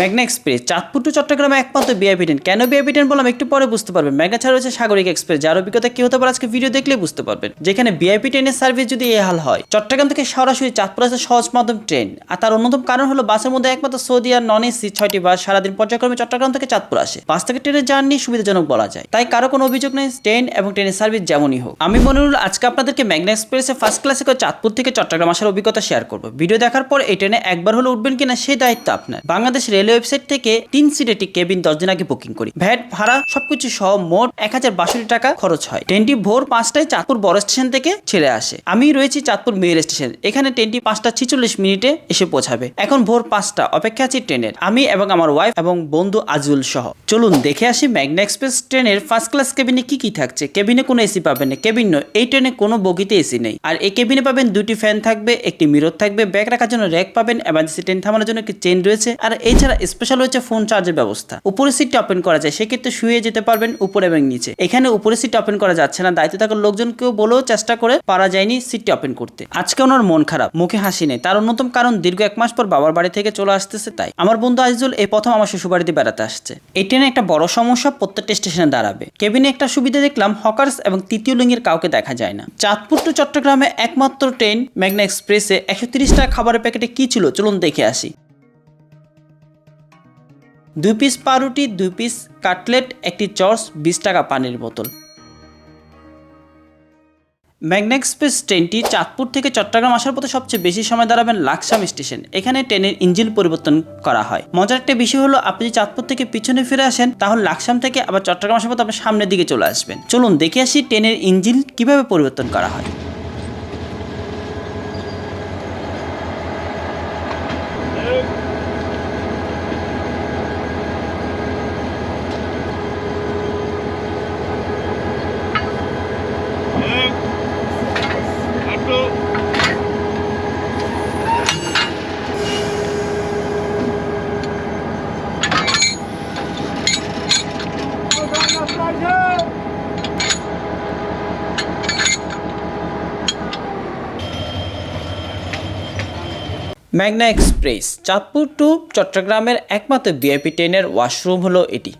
মেঘনা express, Chandpur to চট্টগ্রামে একমাত্র বিআইপি ট্রেন কেন বিআইপি ট্রেন বললাম? একটু পরে বুঝতে পারবেন। মেঘনা ছাড়া রয়েছে সাগরিক এক্সপ্রেস, যার অভিজ্ঞতা কি হতে পারে আজকে ভিডিও দেখলে বুঝতে পারবেন। যেখানে বিআইপি ট্রেনের সার্ভিস যদি এ হাল হয়, চট্টগ্রাম থেকে সরাসরি চাঁদপুর আসে সহজ মাধ্যম ট্রেন আর তার অন্যতম কারণ হলো বাসের মধ্যে একমাত্র সৌদি আর নন এসি ছয়টি বাস সারাদিন পর্যায়ক্রমে চট্টগ্রাম থেকে চাঁদপুর আসে। বাস থেকে ট্রেনের জার্নি সুবিধাজনক বলা যায়। তাই কারও কোনো অভিযোগ নেই ট্রেন এবং ট্রেনের সার্ভিস যেমনই হোক। আমি মনে মনিরুল, আজকে আপনাদেরকে মেঘনা এক্সপ্রেসে ফার্স্ট ক্লাসে করে চাঁদপুর থেকে চট্টগ্রাম আসার অভিজ্ঞতা শেয়ার করব। ভিডিও দেখার পর এই ট্রেনে একবার হলে উঠবেন কিনা সেই দায়িত্ব আপনার। বাংলাদেশ রেলওয়ে ওয়েবসাইট থেকে তিন সিট একটি কেবিন দশ দিন আগে বুকিং করি। ভ্যাট, ভাড়া, সবকিছু সহ মোট এক হাজার বাষট্টি টাকা খরচ হয়। ট্রেনটি ভোর পাঁচটায় চাঁদপুর বড় স্টেশন থেকে ছেড়ে আসে। আমি রয়েছি চাঁদপুর মেয়ের স্টেশন। এখানে ট্রেনটি পাঁচটা ছিচল্লিশ মিনিটে এসে পৌঁছাবে। এখন ভোর পাঁচটা। অপেক্ষা আছি ট্রেনের। আমি এবং আমার ওয়াইফ এবং বন্ধু আজুল সহ। চলুন দেখে আসি ম্যাগনা এক্সপ্রেস ট্রেনের ফার্স্ট ক্লাস কেবিনে কি কি থাকছে। কেবিনে কোনো এসি পাবেন না। কেবিন নয়। এই ট্রেনে কোনো বগিতে এসি নেই। আর এই কেবিনে পাবেন দুটি ফ্যান থাকবে, একটি মিরর থাকবে। ব্যাগ রাখার জন্য র্যাক পাবেন। এমার্জেন্সি ট্রেন থামানোর জন্য একটি চেন রয়েছে। আর এছাড়া স্পেশাল হচ্ছে ফোন চার্জের ব্যবস্থা। উপরে সিটটি ওপেন করা যায়, সেক্ষেত্রে শুয়ে যেতে পারবেন উপরে এবং নিচে। এখানে উপরে সিটটি ওপেন করা যাচ্ছে না, দায়িত্ব থাকার লোকজনকেও বলেও চেষ্টা করে পারা যায়নি সিটটি ওপেন করতে। আজকে ওনার মন খারাপ, মুখে হাসি নেই। তার অন্যতম কারণ দীর্ঘ এক মাস পর বাবার বাড়ি থেকে চলে আসতেছে তাই। আমার বন্ধু আজিজুল এই প্রথম আমার শ্বশুরবাড়িতে বেড়াতে আসছে। এই ট্রেনে একটা বড় সমস্যা, প্রত্যেকটা স্টেশনে দাঁড়াবে। কেবিনে একটা সুবিধা দেখলাম, হকার্স এবং তৃতীয় লিঙ্গের কাউকে দেখা যায় না। চাঁদপুর টু চট্টগ্রামে একমাত্র ট্রেন মেঘনা এক্সপ্রেসে একশো তিরিশ টাকা খাবারের প্যাকেটে কি ছিল? চলুন দেখে আসি। দুই পিস পাউরুটি দুই পিস কাটলেট, একটি চর্স বিশ টাকা পানির বোতল। ম্যাগনা এক্সপ্রেস ট্রেনটি চাঁদপুর থেকে চট্টগ্রাম আসার পথে সবচেয়ে বেশি সময় দাঁড়াবেন লাকসাম স্টেশন। এখানে ট্রেনের ইঞ্জিন পরিবর্তন করা হয়। মজার একটা বিষয় হলো, আপনি যদি চাঁদপুর থেকে পিছনে ফিরে আসেন, তাহলে লাকসাম থেকে আবার চট্টগ্রাম আসার পথে আপনি সামনের দিকে চলে আসবেন। চলুন দেখে আসি ট্রেনের ইঞ্জিন কীভাবে পরিবর্তন করা হয়। ম্যাগনা এক্সপ্রেস চাঁদপুর টু চট্টগ্রামের একমাত্র ভিআইপি ট্রেনের ওয়াশরুম হলো এটি।